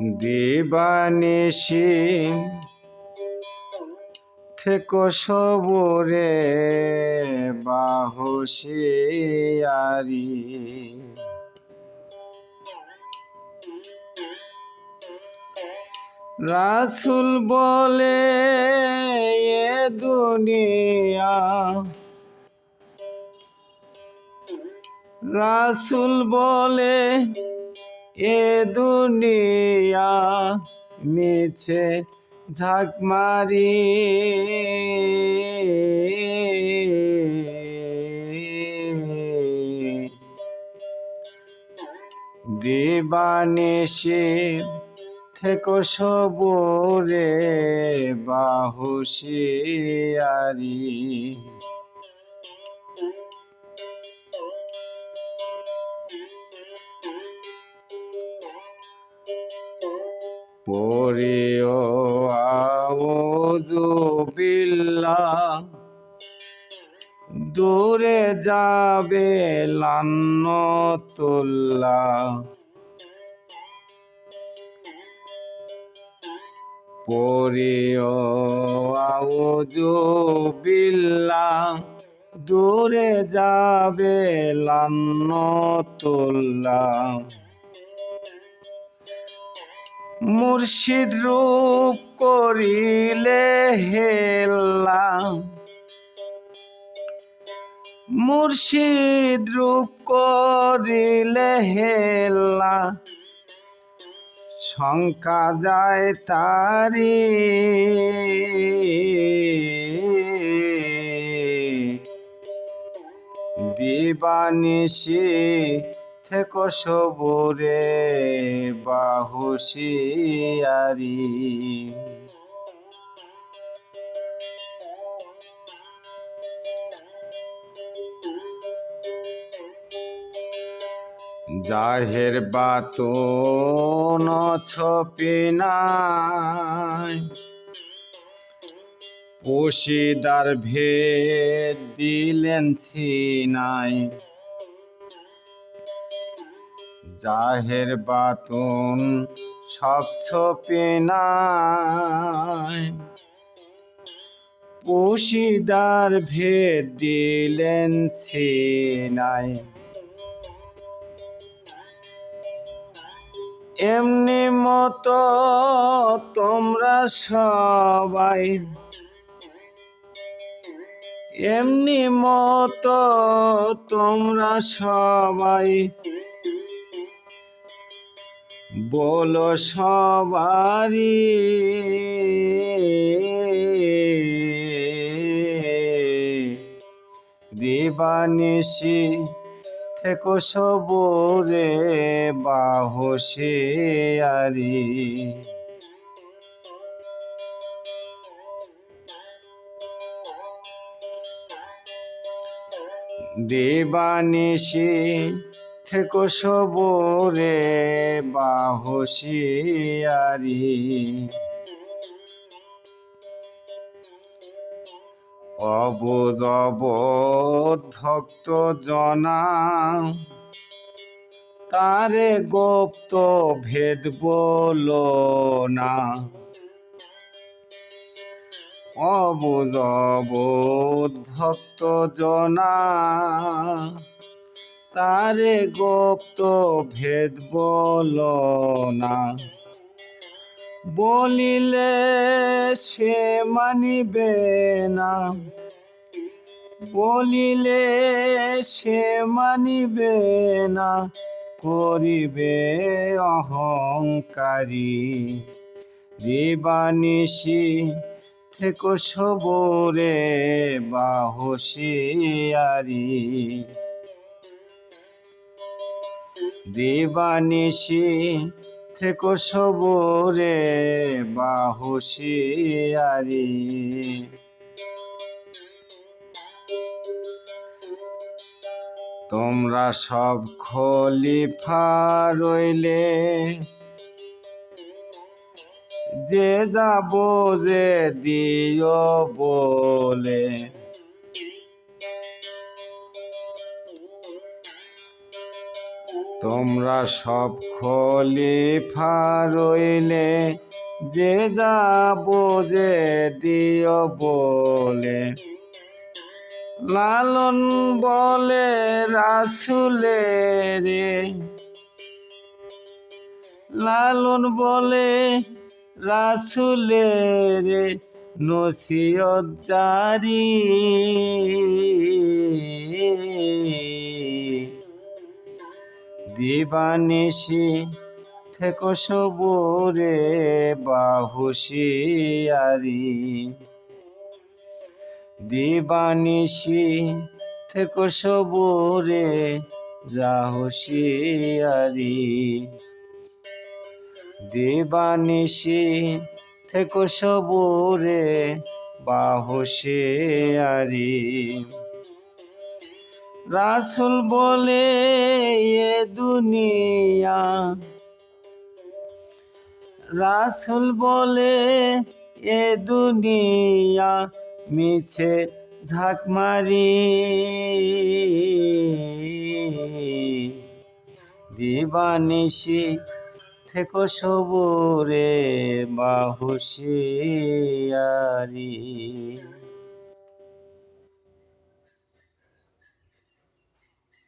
দিবানিশি থেকো সবরে বাহুশিয়ারি রাসুল বলে এ দুনিয়া। রাসুল বলে এ দুনিয়া মিছে ঝাঁক মারি। দিবানিশি থেকো সবরে বাহুশিয়ারি পরিও আউযু বিল্লাহ। দূরে যাবে লান্নতুল্লাহ। পরিও আউযু বিল্লাহ। দূরে যাবে লান্নতুল্লাহ। মুর্শিদ রূপ করিলে হেল্লা মুর্শিদ রূপ করিলে হেল্লা শঙ্কা যায় তারি। দিবানিশি থেকো সবরে বাহুশিয়ারি জাহের বাতুন ছপিনাই পশিদার ভেদ দিলেন ছিনাই জাহের বাতুন সব ছপিনাই পশিদার ভেদ দিলেন ছিনাই এমনি মতো তোমরা সবাই। এমনি মতো তোমরা সবাই। বলো সবারি। দিবানিশি থেকো সবরে বাহুশিয়ারি। দেবানিশি থেকো সবরে অবুজ অবোধ ভক্ত জনা, তারে গোপ্ত ভেদ বলো না। অবুজ অবোধ ভক্ত জনা তারে গোপ্ত ভেদ বলো না। বলিলে সে মানিবে না। বলিলে সে মানিবে না। করিবে অহংকারী। দিবানিশি থেকো সবরে বাহুশিয়ারি দিবানিশি থেকো সবরে বাহুশিয়ারি তোমরা সব খলিফা রইলে যে যাব যে দিও বলে। তোমরা সব খলিফা রইলে, যে যাব যে দিও বলে। লালন বলে রাসুলে রে লালন বলে রাসুলে রে নসিয়ত জারি। দিবানিসি থেকো সবুরে বাহুশিয়ারি দিবানিসি থেকো সবুরে যাহুশিয়ারি দিবানিসি থেকো সবুরে বাহুশিয়ারি রাসুল বলে এ দুনিয়া। রাসুল বলে এ দুনিয়া। মিছে ঝাঁকমারি দিবানিসি থেকো সবুরে বাহুশিয়ারি।